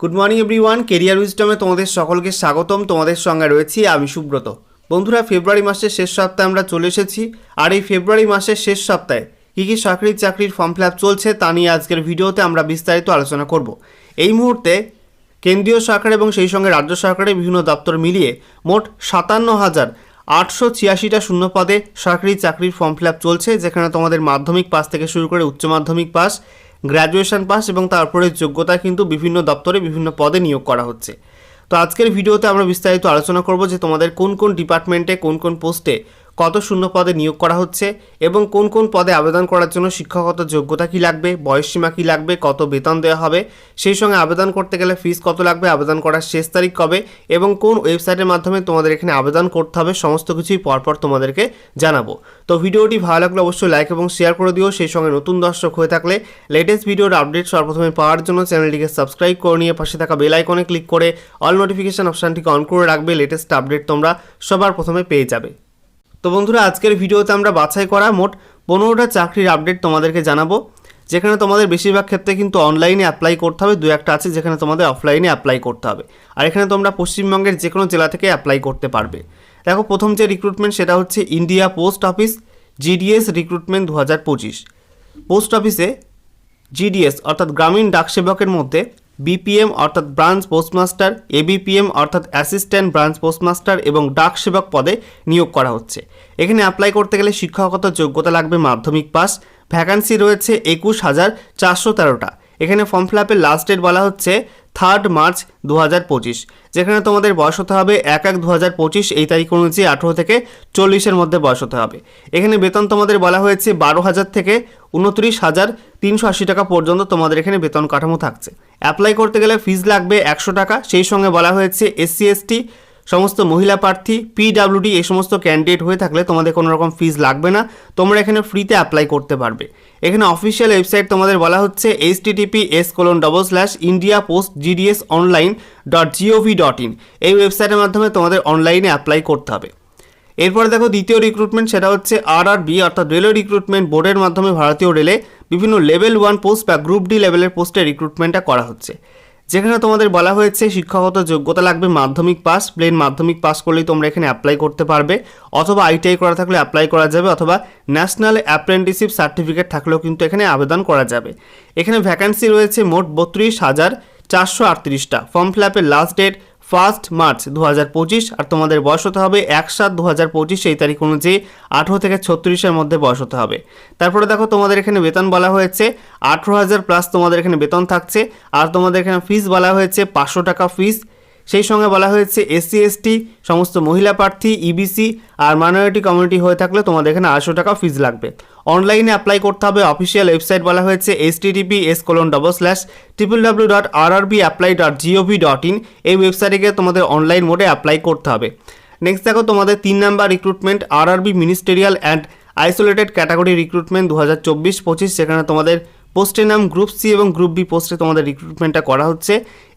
Good morning everyone career উইজডমে তোমাদের সকলকে স্বাগতম। তোমাদের সঙ্গে রয়েছি আমি সুব্রত। বন্ধুরা, ফেব্রুয়ারি মাসের শেষ সপ্তাহে আমরা চলে এসেছি। আর এই ফেব্রুয়ারি মাসের শেষ সপ্তাহে কী কী চাকরির চাকরির ফর্ম ফিল চলছে তা নিয়ে আজকের ভিডিওতে আমরা বিস্তারিত আলোচনা করব। এই মুহূর্তে কেন্দ্রীয় সরকার এবং সেই সঙ্গে রাজ্য সরকারের বিভিন্ন দপ্তর মিলিয়ে মোট সাতান্ন হাজার আটশো ছিয়াশিটা শূন্য পদে সরকারি চাকরির ফর্ম ফিল চলছে, যেখানে তোমাদের মাধ্যমিক পাস থেকে শুরু করে উচ্চ মাধ্যমিক পাস গ্র্যাজুয়েশন পাস এবং তারপরে যোগ্যতা কিন্তু বিভিন্ন দপ্তরে বিভিন্ন পদে নিয়োগ করা হচ্ছে। তো আজকের ভিডিওতে আমরা বিস্তারিত আলোচনা করব যে তোমাদের কোন কোন ডিপার্টমেন্টে কোন কোন পোস্টে কত শূন্য পদে নিয়োগ করা হচ্ছে এবং কোন কোন পদে আবেদন করার জন্য শিক্ষাগত যোগ্যতা কী লাগবে বয়সসীমা কী লাগবে, কত বেতন দেওয়া হবে, সেই সঙ্গে আবেদন করতে গেলে ফিস কত লাগবে, আবেদন করার শেষ তারিখ কবে এবং কোন ওয়েবসাইটের মাধ্যমে তোমাদের এখানে আবেদন করতে হবে, সমস্ত কিছুই পরপর তোমাদেরকে জানাব। তো ভিডিওটি ভালো লাগলে অবশ্যই লাইক এবং শেয়ার করে দিও, সেই সঙ্গে নতুন দর্শক হয়ে থাকলে লেটেস্ট ভিডিওর আপডেট সর্বপ্রথমে পাওয়ার জন্য চ্যানেলটিকে সাবস্ক্রাইব করে নিয়ে পাশে থাকা বেল আইকনে ক্লিক করে অল নোটিফিকেশন অপশানটিকে অন করে রাখবে লেটেস্ট আপডেট তোমরা সবার প্রথমে পেয়ে যাবে। তো বন্ধুরা, আজকের ভিডিওতে আমরা বাছাই করা মোট পনেরোটা চাকরির আপডেট তোমাদেরকে জানাব। যেখানে তোমাদের বেশিরভাগ ক্ষেত্রে কিন্তু অনলাইনে অ্যাপ্লাই করতে হবে, দু একটা আছে যেখানে তোমাদের অফলাইনে অ্যাপ্লাই করতে হবে। আর এখানে তোমরা পশ্চিমবঙ্গের যে কোনো জেলা থেকে অ্যাপ্লাই করতে পারবে। দেখো, প্রথম যে রিক্রুটমেন্ট সেটা হচ্ছে India post office GDS recruitment দু হাজার পঁচিশ। পোস্ট অফিসে জিডিএস অর্থাৎ গ্রামীণ ডাকসেবকের মধ্যে বিপিএম অর্থাৎ ব্রাঞ্চ পোস্টমাস্টার, এবিপিএম অর্থাৎ অ্যাসিস্ট্যান্ট ব্রাঞ্চ পোস্টমাস্টার এবং ডাক সেবক পদে নিয়োগ করা হচ্ছে। এখানে অ্যাপ্লাই করতে গেলে শিক্ষাগত যোগ্যতা লাগবে মাধ্যমিক পাস। ভ্যাকান্সি রয়েছে একুশ হাজার চারশো তেরোটা। এখানে ফর্ম ফিল আপের লাস্ট ডেট বলা হচ্ছে থার্ড মার্চ দু হাজার পঁচিশ, যেখানে তোমাদের বয়স হতে হবে এক এক দু এই তারিখ অনুযায়ী আঠেরো থেকে চল্লিশের মধ্যে বয়স হতে হবে। এখানে বেতন তোমাদের বলা হয়েছে বারো হাজার থেকে উনত্রিশ হাজার তিনশো আশি টাকা পর্যন্ত তোমাদের এখানে বেতন কাঠামো থাকছে। অ্যাপ্লাই করতে গেলে ফিজ লাগবে একশো টাকা, সেই সঙ্গে বলা হয়েছে এসসি এসটি সমস্ত মহিলা প্রার্থী পিডাব্লিউডি এই সমস্ত ক্যান্ডিডেট হয়ে থাকলে তোমাদের কোনো রকম ফিজ লাগবে না। তোমরা এখানে ফ্রিতে অ্যাপ্লাই করতে পারবে। এখানে অফিসিয়াল ওয়েবসাইট তোমাদের বলা হচ্ছে H TTP S colon double slash India post GDS online dot GOV dot in এই ওয়েবসাইটের মাধ্যমে তোমাদের অনলাইনে অ্যাপ্লাই করতে হবে। এরপরে দেখো দ্বিতীয় রিক্রুটমেন্ট সেটা হচ্ছে আর আর বি অর্থাৎ রেলওয়ে রিক্রুটমেন্ট বোর্ডের মাধ্যমে ভারতীয় রেলে বিভিন্ন লেভেল ওয়ান পোস্ট বা গ্রুপ ডি লেভেলের পোস্টে রিক্রুটমেন্টটা করা হচ্ছে। যেখানে তোমাদের বলা হয়েছে শিক্ষাগত যোগ্যতা লাগবে মাধ্যমিক পাস, প্লেন মাধ্যমিক পাস করলেই তোমরা এখানে অ্যাপ্লাই করতে পারবে। অথবা আইটিআই করা থাকলে অ্যাপ্লাই করা যাবে, অথবা ন্যাশনাল অ্যাপ্রেন্টিসিপ সার্টিফিকেট থাকলেও কিন্তু এখানে আবেদন করা যাবে। এখানে ভ্যাকান্সি রয়েছে মোট বত্রিশ হাজার চারশো আটত্রিশটা। ফর্ম ফিল আপের লাস্ট ডেট ফার্স্ট মার্চ দু হাজার পঁচিশ, আর তোমাদের বয়স হতে হবে এক সাত দু হাজার পঁচিশ, এই তারিখ অনুযায়ী আঠেরো থেকে ছত্রিশের মধ্যে বয়স হতে হবে। তারপরে দেখো তোমাদের এখানে বেতন বলা হয়েছে, আঠেরো হাজার প্লাস তোমাদের এখানে বেতন থাকছে, আর তোমাদের এখানে ফিস বলা হয়েছে পাঁচশো টাকা ফিস সেই সঙ্গে বলা হয়েছে এসসি, এসটি, সমস্ত মহিলা প্রার্থী, ইবিসি আর মাইনরিটি কমিউনিটি হয়ে থাকলে তোমাদের এখানে আটশো টাকা ফিজ লাগবে। অনলাইনে অ্যাপ্লাই করতে হবে। অফিসিয়াল ওয়েবসাইট বলা হয়েছে S TTP S colon double slash triple W dot R RB apply dot GOV dot in এই ওয়েবসাইটে গিয়ে তোমাদের অনলাইন মোডে অ্যাপ্লাই করতে হবে। নেক্সট দেখো, তোমাদের তিন number recruitment R RB ministerial and isolated category recruitment দু হাজার চব্বিশ পঁচিশ, সেখানে তোমাদের পোস্টের নাম গ্রুপ সি এবং গ্রুপ বি পোস্টে তোমাদের রিক্রুটমেন্টটা করা হচ্ছে।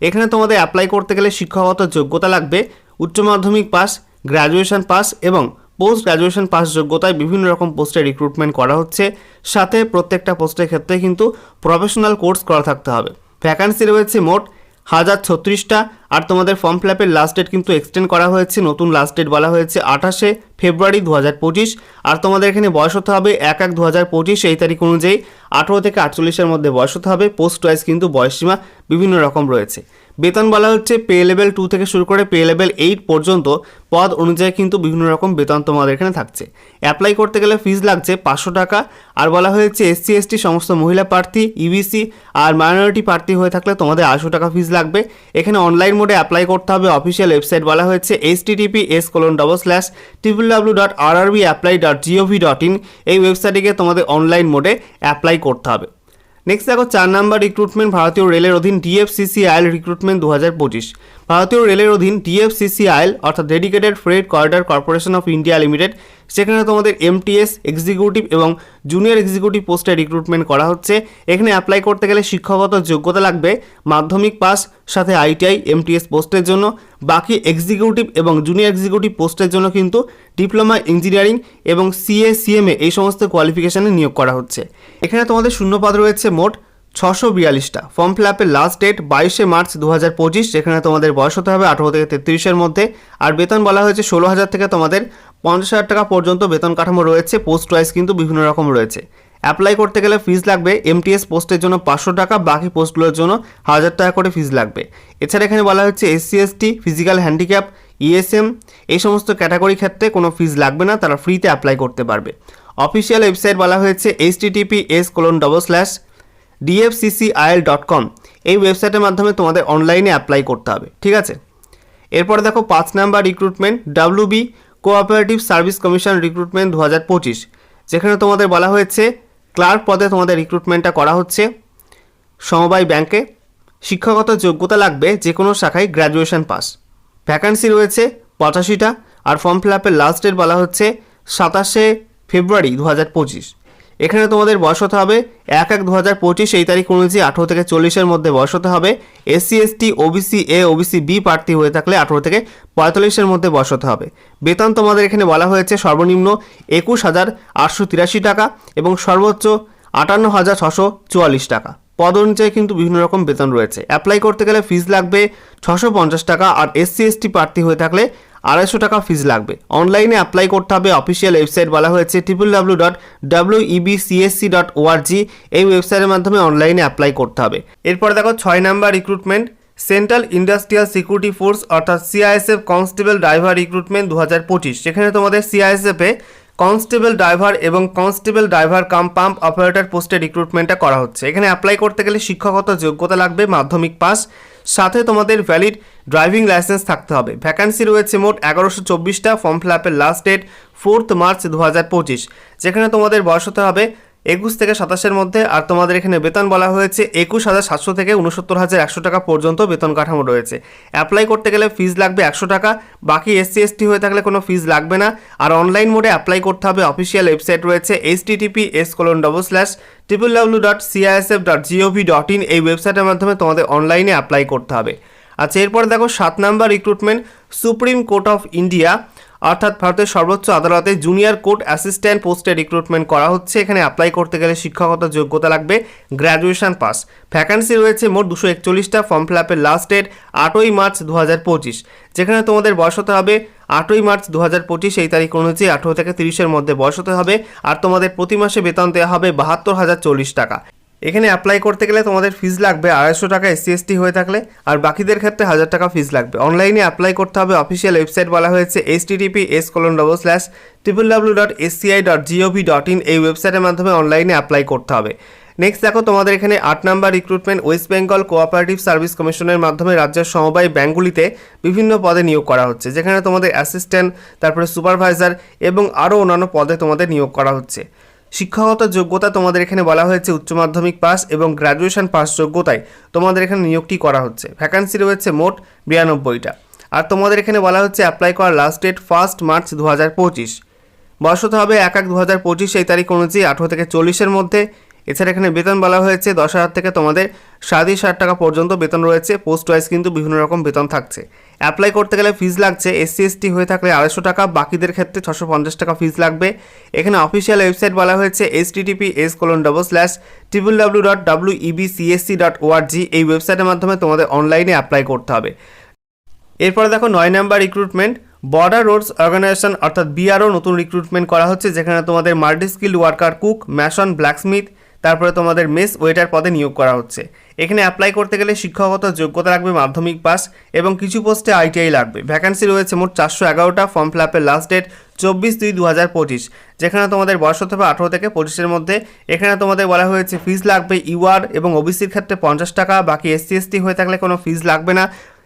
এখানে তোমাদের অ্যাপ্লাই করতে গেলে শিক্ষাগত যোগ্যতা লাগবে। উচ্চ মাধ্যমিক পাস গ্র্যাজুয়েশন পাস এবং পোস্ট গ্র্যাজুয়েশন পাস যোগ্যতায় বিভিন্ন রকম পোস্টে রিক্রুটমেন্ট করা হচ্ছে। সাথে প্রত্যেকটা পোস্টের ক্ষেত্রে কিন্তু প্রফেশনাল কোর্স করা থাকতে হবে। ভ্যাকান্সি রয়েছে মোট হাজার ছত্রিশটা। আর তোমাদের ফর্ম ফিল আপের লাস্ট ডেট কিন্তু এক্সটেন্ড করা হয়েছে। নতুন লাস্ট ডেট বলা হয়েছে আঠাশে ফেব্রুয়ারি দু হাজার পঁচিশ। আর তোমাদের এখানে বয়স হতে হবে এক এক দু হাজার পঁচিশ, এই তারিখ অনুযায়ী। আঠেরো থেকে আটচল্লিশের মধ্যে বয়স হতে হবে। পোস্ট ওয়াইজ কিন্তু বয়সসীমা বিভিন্ন রকম রয়েছে। বেতন বলা হচ্ছে পে লেভেল টু থেকে শুরু করে পে লেভেল এইট পর্যন্ত পদ অনুযায়ী কিন্তু বিভিন্ন রকম বেতন তোমাদের এখানে থাকছে। অ্যাপ্লাই করতে গেলে ফিজ লাগছে পাঁচশো টাকা, আর বলা হয়েছে এসসি এসটি সমস্ত মহিলা প্রার্থী ইবিসি আর মাইনরিটি প্রার্থী হয়ে থাকলে তোমাদের আটশো টাকা ফিজ লাগবে। এখানে অনলাইন মোডে অ্যাপ্লাই করতে হবে অফিসিয়াল ওয়েবসাইট বলা হয়েছে H TTP S colon double slash triple W dot R RB apply dot GOV dot in এই ওয়েবসাইটে গিয়ে তোমাদের অনলাইন মোডে অ্যাপ্লাই করতে হবে। নেক্সট দেখো, চার নাম্বার রিক্রুটমেন্ট ভারতীয় রেলের অধীন ডিএফসিসিআইএল রিক্রুটমেন্ট দু পঁচিশ। ভারতীয় রেলের অধীন ডিএফসিসিআইএল অর্থাৎ dedicated freight corridor corporation of India limited সেখানে তোমাদের এমটিএস এক্সিকিউটিভ এবং জুনিয়র এক্সিকিউটিভ পোস্টে রিক্রুটমেন্ট করা হচ্ছে। এখানে অ্যাপ্লাই করতে গেলে শিক্ষাগত যোগ্যতা লাগবে, মাধ্যমিক পাস সাথে আইটিআই এমটিএস পোস্টের জন্য। বাকি এক্সিকিউটিভ এবং জুনিয়র এক্সিকিউটিভ পোস্টের জন্য কিন্তু ডিপ্লোমা ইঞ্জিনিয়ারিং এবং সিএ সিএমএ এই সমস্ত কোয়ালিফিকেশানে নিয়োগ করা হচ্ছে। এখানে তোমাদের শূন্যপদ রয়েছে মোট ছশো বিয়াল্লিশটা। ফর্ম ফিল আপের লাস্ট ডেট বাইশে মার্চ দু হাজার পঁচিশ, যেখানে তোমাদের বয়স হতে হবে আঠেরো থেকে তেত্রিশের মধ্যে। আর বেতন বলা হয়েছে ষোলো হাজার থেকে তোমাদের পঞ্চাশ হাজার টাকা পর্যন্ত বেতন কাঠামো রয়েছে পোস্ট ওয়াইজ কিন্তু বিভিন্ন রকম রয়েছে। অ্যাপ্লাই করতে গেলে ফিজ লাগবে এমটিএস পোস্টের জন্য পাঁচশো টাকা, বাকি পোস্টগুলোর জন্য হাজার টাকা করে ফিজ লাগবে। এছাড়া এখানে বলা হচ্ছে SC ST physical handicap ESM এই সমস্ত ক্যাটাগরি ক্ষেত্রে কোনো ফিজ লাগবে না, তারা ফ্রিতে অ্যাপ্লাই করতে পারবে। অফিসিয়াল ওয়েবসাইট বলা হয়েছে H TTP S colon double slash DFCCIL dot com এই ওয়েবসাইটের মাধ্যমে তোমাদের অনলাইনে অ্যাপ্লাই করতে হবে, ঠিক আছে? এরপরে দেখো পাঁচ number recruitment WB cooperative service commission recruitment দু হাজার পঁচিশ, যেখানে তোমাদের বলা হয়েছে, ক্লার্ক পদে তোমাদের রিক্রুটমেন্টটা করা হচ্ছে। সমবায় ব্যাংকে শিক্ষাগত যোগ্যতা লাগবে যে কোনো শাখায় গ্র্যাজুয়েশন পাস ভ্যাকান্সি রয়েছে পঁচাশিটা, আর ফর্ম ফিল আপের লাস্ট ডেট বলা হচ্ছে সাতাশে ফেব্রুয়ারি দু হাজার পঁচিশ। এখানে তোমাদের বয়স হতে হবে এক এক দু হাজার পঁচিশ, এই তারিখ অনুযায়ী আঠেরো থেকে চল্লিশের মধ্যে বয়স হতে হবে। SC, ST, OBC, A, OBC, B প্রার্থী হয়ে থাকলে আঠেরো থেকে পঁয়তাল্লিশের মধ্যে বয়স হতে হবে। বেতন তোমাদের এখানে বলা হয়েছে সর্বনিম্ন একুশ হাজার আটশো তিরাশি টাকা এবং সর্বোচ্চ আটান্ন হাজার ছশো চুয়াল্লিশ টাকা। পদ অনুযায়ী কিন্তু বিভিন্ন রকম বেতন রয়েছে। অ্যাপ্লাই করতে গেলে ফিজ লাগবে ছশো পঞ্চাশ টাকা আর এসসি, এসটি প্রার্থী হয়ে থাকলে আড়াইশো টাকা ফিজ লাগবে। অনলাইনে অ্যাপ্লাই করতে হবে। অফিসিয়াল ওয়েবসাইট বলা হয়েছে triple W dot W EBCSC dot ORG এই ওয়েবসাইটের মাধ্যমে অনলাইনে অ্যাপ্লাই করতে হবে। এরপর দেখো ছয় number recruitment central industrial security force অর্থাৎ সিআইএসএফ কনস্টেবল ড্রাইভার রিক্রুটমেন্ট দু হাজার পঁচিশ। সেখানে তোমাদের সিআইএসএফে কনস্টেবল ড্রাইভার এবং constable driver cum pump operator পোস্টে রিক্রুটমেন্টটা করা হচ্ছে। এখানে অ্যাপ্লাই করতে গেলে শিক্ষাগত যোগ্যতা লাগবে, মাধ্যমিক পাস সাথে তোমাদের ভ্যালিড ড্রাইভিং লাইসেন্স থাকতে হবে। ভ্যাকান্সি রয়েছে মোট এগারোশো চব্বিশটা ফর্ম ফিল আপের লাস্ট ডেট ফোর্থ মার্চ দু হাজার পঁচিশ। যেখানে তোমাদের বয়স হতে হবে একুশ থেকে সাতাশের মধ্যে, আর তোমাদের এখানে বেতন বলা হয়েছে একুশ হাজার সাতশো থেকে উনসত্তর হাজার একশো টাকা পর্যন্ত বেতন কাঠামো রয়েছে। অ্যাপ্লাই করতে গেলে ফিজ লাগবে একশো টাকা, বাকি এসসি, এসটি হয়ে থাকলে কোনো ফিজ লাগবে না। আর অনলাইন মোডে অ্যাপ্লাই করতে হবে, অফিসিয়াল ওয়েবসাইট রয়েছে H TTP S colon double slash triple W dot CISF dot GOV dot in এই ওয়েবসাইটের মাধ্যমে তোমাদের অনলাইনে অ্যাপ্লাই করতে হবে। আচ্ছা এরপর দেখো সাত number recruitment Supreme Court of India অর্থাৎ ভারতের সর্বোচ্চ আদালতে জুনিয়র কোর্ট অ্যাসিস্ট্যান্ট পোস্টে রিক্রুটমেন্ট করা হচ্ছে। এখানে অ্যাপ্লাই করতে গেলে শিক্ষাগত যোগ্যতা লাগবে। গ্র্যাজুয়েশন পাস ভ্যাকান্সি রয়েছে মোট দুশো একচল্লিশটা। ফর্ম ফিল আপের লাস্ট ডেট আটই মার্চ দু হাজার পঁচিশ। যেখানে তোমাদের বয়স হতে হবে আটই মার্চ দু হাজার পঁচিশ, এই তারিখ অনুযায়ী আঠেরো থেকে তিরিশের মধ্যে বয়স হতে হবে। আর তোমাদের প্রতি মাসে বেতন দেওয়া হবে বাহাত্তর হাজার চল্লিশ টাকা। এখানে অ্যাপ্লাই করতে গেলে তোমাদের ফিজ লাগবে আড়াইশো টাকা এসসি এসটি হয়ে থাকলে, আর বাকিদের ক্ষেত্রে হাজার টাকা ফিজ লাগবে। অনলাইনে অ্যাপ্লাই করতে হবে অফিসিয়াল ওয়েবসাইট বলা হয়েছে H TTP S colon double slash triple W dot SCI dot GOV dot in এই ওয়েবসাইটের মাধ্যমে অনলাইনে অ্যাপ্লাই করতে হবে। নেক্সট দেখো, তোমাদের এখানে আট number recruitment West Bengal cooperative service কমিশনের মাধ্যমে রাজ্যের সমবায় ব্যাঙ্কগুলিতে বিভিন্ন পদে নিয়োগ করা হচ্ছে, যেখানে তোমাদের অ্যাসিস্ট্যান্ট তারপরে সুপারভাইজার এবং আরও অন্যান্য পদে তোমাদের নিয়োগ করা হচ্ছে। শিক্ষাগত যোগ্যতা তোমাদের এখানে বলা হয়েছে উচ্চ মাধ্যমিক পাস এবং গ্র্যাজুয়েশন পাস যোগ্যতায় তোমাদের এখানে নিয়োগটি করা হচ্ছে। ভ্যাকান্সি রয়েছে মোট বিরানব্বইটা। আর তোমাদের এখানে বলা হচ্ছে অ্যাপ্লাই করার লাস্ট ডেট ফার্স্ট মার্চ দু হাজার পঁচিশ। বয়স হতে হবে এক এক দু হাজার পঁচিশ এই তারিখ অনুযায়ী আঠেরো থেকে চল্লিশের মধ্যে এছাড়া এখানে বেতন বলা হয়েছে দশ হাজার থেকে তোমাদের সাড়ে ষাট টাকা পর্যন্ত বেতন রয়েছে পোস্ট ওয়াইজ কিন্তু বিভিন্ন রকম বেতন থাকছে। অ্যাপ্লাই করতে গেলে ফিজ লাগছে এসসি এসটি হয়ে থাকলে আড়াইশো টাকা, বাকিদের ক্ষেত্রে ছশো পঞ্চাশ টাকা ফিজ লাগবে। এখানে অফিসিয়াল ওয়েবসাইট বলা হয়েছে H TTP S colon double slash triple W dot W EBCSC dot ORG এই ওয়েবসাইটের মাধ্যমে তোমাদের অনলাইনে অ্যাপ্লাই করতে হবে। এরপরে দেখো নয় number recruitment Border Roads Organisation অর্থাৎ বিআরও নতুন রিক্রুটমেন্ট করা হচ্ছে, যেখানে তোমাদের multi skill worker cook mason blacksmith তারপরে তোমাদের মেস ওয়েটার পদে নিয়োগ করা হচ্ছে। এখানে অ্যাপ্লাই করতে গেলে শিক্ষাগত যোগ্যতা লাগবে মাধ্যমিক পাস এবং কিছু পোস্টে আইটিআই লাগবে। ভ্যাকান্সি রয়েছে মোট চারশো এগারোটা ফর্ম ফিল আপের লাস্ট ডেট চব্বিশ দুই দু হাজার পঁচিশ। যেখানে তোমাদের বয়স হতে হবে আঠেরো থেকে পঁচিশের মধ্যে। এখানে তোমাদের বলা হয়েছে ফিজ লাগবে ইউআর এবং ওবিসির ক্ষেত্রে পঞ্চাশ টাকা, বাকি এসসি এসটি হয়ে থাকলে কোনো ফিজ লাগবে না।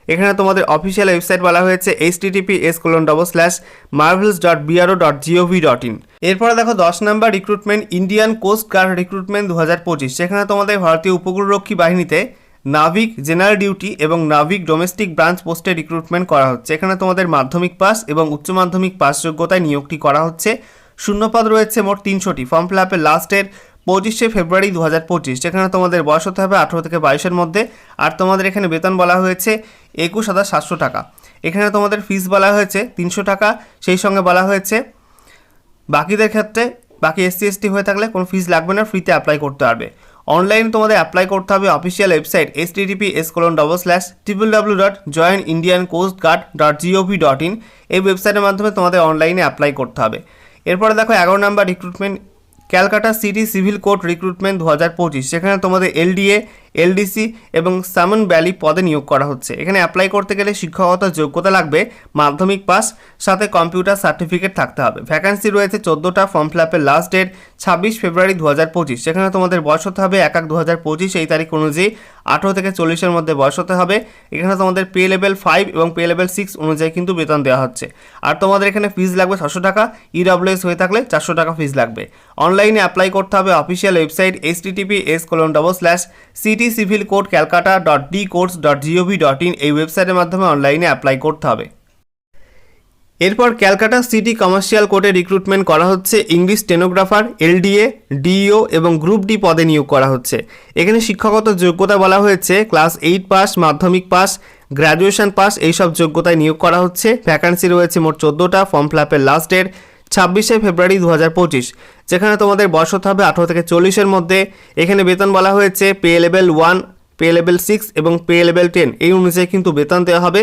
এখানে তোমাদের অফিসিয়াল ওয়েবসাইট বলা হয়েছে H TTP S colon double slash marvels dot BRO dot GOV dot in এরপরে দেখো দশ number recruitment Indian Coast Guard recruitment দু হাজার পঁচিশ। সেখানে তোমাদের ভারতীয় উপকূলরক্ষী বাহিনীতে নাভিক জেনারেল ডিউটি এবং নাভিক ডোমেস্টিক ব্রাঞ্চ পোস্টে রিক্রুটমেন্ট করা হচ্ছে। এখানে তোমাদের মাধ্যমিক পাস এবং উচ্চ মাধ্যমিক পাস যোগ্যতায় নিয়োগটি করা হচ্ছে। শূন্যপদ রয়েছে মোট তিনশোটি। ফর্ম ফিল আপের লাস্টের পঁচিশে ফেব্রুয়ারি দু হাজার পঁচিশ, যেখানে তোমাদের বয়স হতে হবে আঠেরো থেকে বাইশের মধ্যে, আর তোমাদের এখানে বেতন বলা হয়েছে একুশ হাজার সাতশো টাকা। এখানে তোমাদের ফিস বলা হয়েছে তিনশো টাকা, সেই সঙ্গে বলা হয়েছে বাকিদের ক্ষেত্রে, বাকি এসসি, এসটি হয়ে থাকলে কোনো ফিস লাগবে না ফ্রিতে অ্যাপ্লাই করতে পারবে। অনলাইনে তোমাদের অ্যাপ্লাই করতে হবে official website S TTP S colon double slash triple W dot join Indian Coast Guard dot GOV dot in এই ওয়েবসাইটের মাধ্যমে তোমাদের অনলাইনে অ্যাপ্লাই করতে হবে। এরপরে দেখো এগারো number recruitment Calcutta city civil court recruitment দু হাজার পঁচিশ সেখানে তোমাদের এলডিএ এলডিসি এবং সামন ভ্যালি পদে নিয়োগ করা হচ্ছে। এখানে অ্যাপ্লাই করতে গেলে শিক্ষকতার যোগ্যতা লাগবে, মাধ্যমিক পাস সাথে কম্পিউটার সার্টিফিকেট থাকতে হবে। ভ্যাকান্সি রয়েছে চোদ্দোটা ফর্ম ফিল আপের লাস্ট ডেট ছাব্বিশ ফেব্রুয়ারি দু হাজার পঁচিশ। সেখানে তোমাদের বয়স হতে হবে এক এক দু হাজার পঁচিশ, এই তারিখ অনুযায়ী আঠেরো থেকে চল্লিশের মধ্যে বয়স হতে হবে। এখানে তোমাদের পে লেভেল ফাইভ এবং পে লেভেল সিক্স অনুযায়ী কিন্তু বেতন দেওয়া হচ্ছে। আর তোমাদের এখানে ফিজ লাগবে ছশো টাকা ইডব্লিউএস হয়ে থাকলে চারশো টাকা ফিজ লাগবে। অনলাইনে অ্যাপ্লাই করতে হবে official website H TTP S colon double slash city civil court Calcutta dot D courts dot GOV dot in এই ওয়েবসাইটের মাধ্যমে অনলাইনে অ্যাপ্লাই করতে হবে। এরপর ক্যালকাটা সিটি কমার্শিয়াল কোর্টে রিক্রুটমেন্ট করা হচ্ছে ইংলিশ স্টেনোগ্রাফার এলডিএ, ডিইও এবং গ্রুপ ডি পদে নিয়োগ করা হচ্ছে। এখানে শিক্ষাগত যোগ্যতা বলা হয়েছে, ক্লাস এইট পাস, মাধ্যমিক পাস, গ্র্যাজুয়েশন পাস, এইসব যোগ্যতায় নিয়োগ করা হচ্ছে। ভ্যাকান্সি রয়েছে মোট চোদ্দোটা, ফর্ম ফিল আপের লাস্ট ডেট ছাব্বিশে ফেব্রুয়ারি দু হাজার পঁচিশ, যেখানে তোমাদের বয়স হতে হবে আঠারো থেকে চল্লিশের মধ্যে। এখানে বেতন বলা হয়েছে pay level one, pay level six এবং পে লেভেল টেন। এই অনুযায়ী কিন্তু বেতন দেওয়া হবে।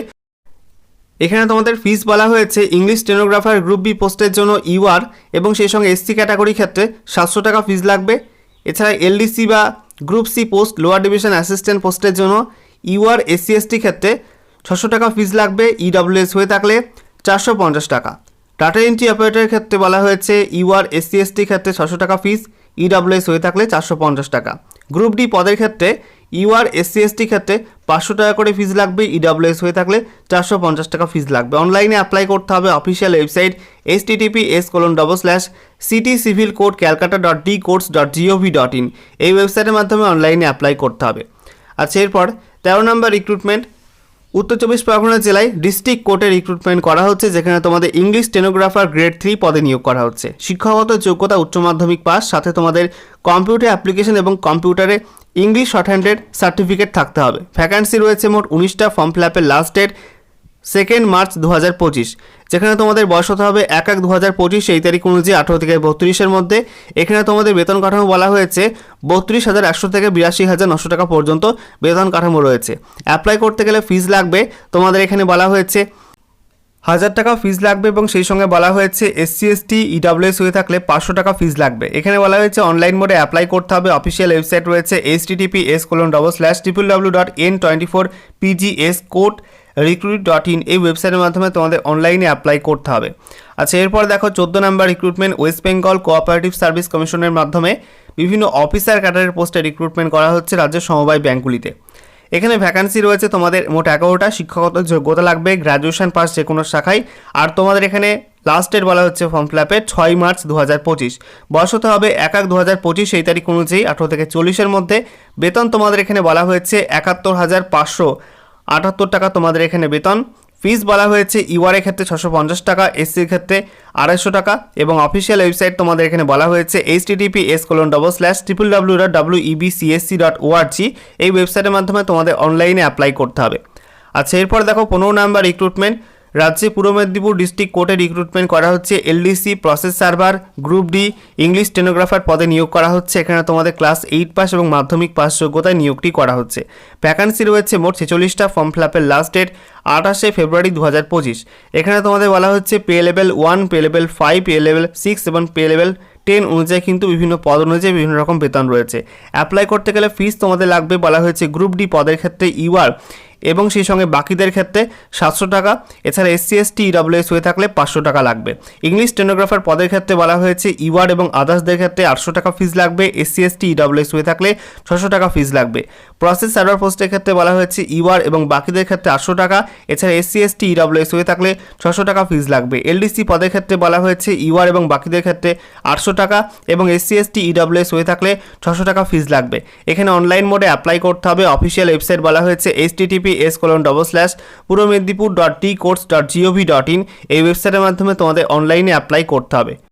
এখানে তোমাদের ফিস বলা হয়েছে ইংলিশ স্টেনোগ্রাফার গ্রুপ বি পোস্টের জন্য ইউআর এবং সেই সঙ্গে এসসি ক্যাটাগরি ক্ষেত্রে সাতশো টাকা ফিস লাগবে। এছাড়া এলডিসি বা group C post lower division assistant পোস্টের জন্য ইউআর, এসসি, এসটি ক্ষেত্রে ছশো টাকা ফিস লাগবে। ইডব্লিউএস হয়ে থাকলে চারশো পঞ্চাশ টাকা। টাটা এন্ট্রি অপারেটরের ক্ষেত্রে বলা হয়েছে, ইউআর এসসি এসটি ক্ষেত্রে ছশো টাকা ফিস ইডব্লিউএস হয়ে থাকলে চারশো পঞ্চাশ টাকা। গ্রুপ ডি পদের ক্ষেত্রে ইউআর এসসি এসটি ক্ষেত্রে পাঁচশো টাকা করে ফিস লাগবে ইডব্লিউএস হয়ে থাকলে চারশো পঞ্চাশ টাকা ফিস লাগবে। অনলাইনে অ্যাপ্লাই করতে হবে official website S TTP S colon double slash city civil court Calcutta dot D courts dot GOV dot in এই ওয়েবসাইটের মাধ্যমে অনলাইনে অ্যাপ্লাই করতে হবে। আচ্ছা এরপর তেরো নম্বর রিক্রুটমেন্ট উত্তর চব্বিশ পরগনা জেলায় ডিস্ট্রিক্ট কোর্টে রিক্রুটমেন্ট করা হচ্ছে, যেখানে তোমাদের ইংলিশ টেনোগ্রাফার গ্রেড থ্রি পদে নিয়োগ করা হচ্ছে। শিক্ষাগত যোগ্যতা উচ্চ মাধ্যমিক পাস, সাথে তোমাদের কম্পিউটার অ্যাপ্লিকেশন এবং কম্পিউটারে ইংলিশ শর্ট হ্যান্ডেড সার্টিফিকেট থাকতে হবে। ভ্যাকান্সি রয়েছে মোট উনিশটা ফর্ম ফিল আপের লাস্ট ডেট সেকেন্ড মার্চ দু হাজার পঁচিশ। যেখানে তোমাদের বয়স হতে হবে এক এক দু হাজার পঁচিশ, এই তারিখ অনুযায়ী আঠেরো থেকে বত্রিশের মধ্যে। এখানে তোমাদের বেতন কাঠামো বলা হয়েছে বত্রিশ হাজার একশো থেকে বিরাশি হাজার নশো টাকা পর্যন্ত বেতন কাঠামো রয়েছে। অ্যাপ্লাই করতে গেলে ফিজ লাগবে। তোমাদের এখানে বলা হয়েছে হাজার টাকা ফিজ লাগবে এবং সেই সঙ্গে বলা হয়েছে এসসি এসটি ইডাব্লিউএস হয়ে থাকলে পাঁচশো টাকা ফিজ লাগবে। এখানে বলা হয়েছে অনলাইন মোডে অ্যাপ্লাই করতে হবে। অফিসিয়াল ওয়েবসাইট রয়েছে H TTP S colon double slash triple W dot N twenty four PGS court recruit dot in এই ওয়েবসাইটের মাধ্যমে তোমাদের অনলাইনে অ্যাপ্লাই করতে হবে। আচ্ছা এরপর দেখো চোদ্দ number recruitment West Bengal cooperative service কমিশনের মাধ্যমে বিভিন্ন অফিসার ক্যাডারের পোস্টে রিক্রুটমেন্ট করা হচ্ছে রাজ্যের সমবায় ব্যাঙ্কগুলিতে এখানে ভ্যাকান্সি রয়েছে তোমাদের মোট এগারোটা, শিক্ষাগত যোগ্যতা লাগবে গ্র্যাজুয়েশন পাস যে কোনো শাখায়, আর তোমাদের এখানে লাস্টের বলা হচ্ছে ফর্ম ফিল আপের ছয় মার্চ দু হাজার পঁচিশ। বয়স হতে হবে এক এক দু হাজার পঁচিশ এই তারিখ অনুযায়ী আঠেরো থেকে চল্লিশের মধ্যে। বেতন তোমাদের এখানে বলা হয়েছে একাত্তর হাজার পাঁচশো। আটাত্তর টাকা তোমাদের এখানে বেতন। ফিস বলা হয়েছে ইউআর ক্ষেত্রে ছশো পঞ্চাশ টাকা এসসির ক্ষেত্রে আড়াইশো টাকা এবং অফিসিয়াল ওয়েবসাইট তোমাদের এখানে বলা হয়েছে H TTP S colon double slash triple W dot W EBCSC dot ORG এই ওয়েবসাইটের মাধ্যমে তোমাদের অনলাইনে অ্যাপ্লাই করতে হবে। আচ্ছা এরপর দেখো পনেরো নাম্বার রিক্রুটমেন্ট রাজ্যে পূর্ব মেদিনীপুর ডিস্ট্রিক্ট কোর্টে রিক্রুটমেন্ট করা হচ্ছে LDC process server group D English stenographer পদে নিয়োগ করা হচ্ছে। এখানে তোমাদের ক্লাস এইট পাস এবং মাধ্যমিক পাস যোগ্যতায় নিয়োগটি করা হচ্ছে। ভ্যাকান্সি রয়েছে মোট ছেচল্লিশটা ফর্ম ফিল আপের লাস্ট ডেট আঠাশে ফেব্রুয়ারি দু হাজার পঁচিশ। এখানে তোমাদের বলা হচ্ছে pay level one pay level five pay level six এবং পে লেভেল টেন অনুযায়ী কিন্তু বিভিন্ন পদ অনুযায়ী বিভিন্ন রকম বেতন রয়েছে। অ্যাপ্লাই করতে গেলে ফিস তোমাদের লাগবে বলা হয়েছে গ্রুপ ডি পদের ক্ষেত্রে ইউআর এবং সেই সঙ্গে বাকিদের ক্ষেত্রে সাতশো টাকা। এছাড়া এসসি, এসটি ইডাব্লিউএস হয়ে থাকলে পাঁচশো টাকা লাগবে। ইংলিশ স্টেনোগ্রাফার পদের ক্ষেত্রে বলা হয়েছে ইওয়ার এবং আদার্সদের ক্ষেত্রে আটশো টাকা ফিজ লাগবে। এসসি, এসটি ইডাব্লিউএস হয়ে থাকলে ছশো টাকা ফিজ লাগবে। প্রসেস সার্ভার পোস্টের ক্ষেত্রে বলা হয়েছে ইওয়ার এবং বাকিদের ক্ষেত্রে আটশো টাকা। এছাড়া এসসি, এসটি ইডাব্লিউএস হয়ে থাকলে ছশো টাকা ফিজ লাগবে। এলডিসি পদের ক্ষেত্রে বলা হয়েছে ইওয়ার এবং বাকিদের ক্ষেত্রে আটশো টাকা এবং এসসি, এসটি ইডাব্লিউএস হয়ে থাকলে ছশো টাকা ফিজ লাগবে। এখানে অনলাইন মোডে অ্যাপ্লাই করতে হবে। অফিসিয়াল ওয়েবসাইট বলা হয়েছে H TTP S colon double slash Purba Medinipur dot T courts dot GOV dot in এই ওয়েবসাইটের মাধ্যমে তোমাদের অনলাইনে অ্যাপ্লাই করতে হবে।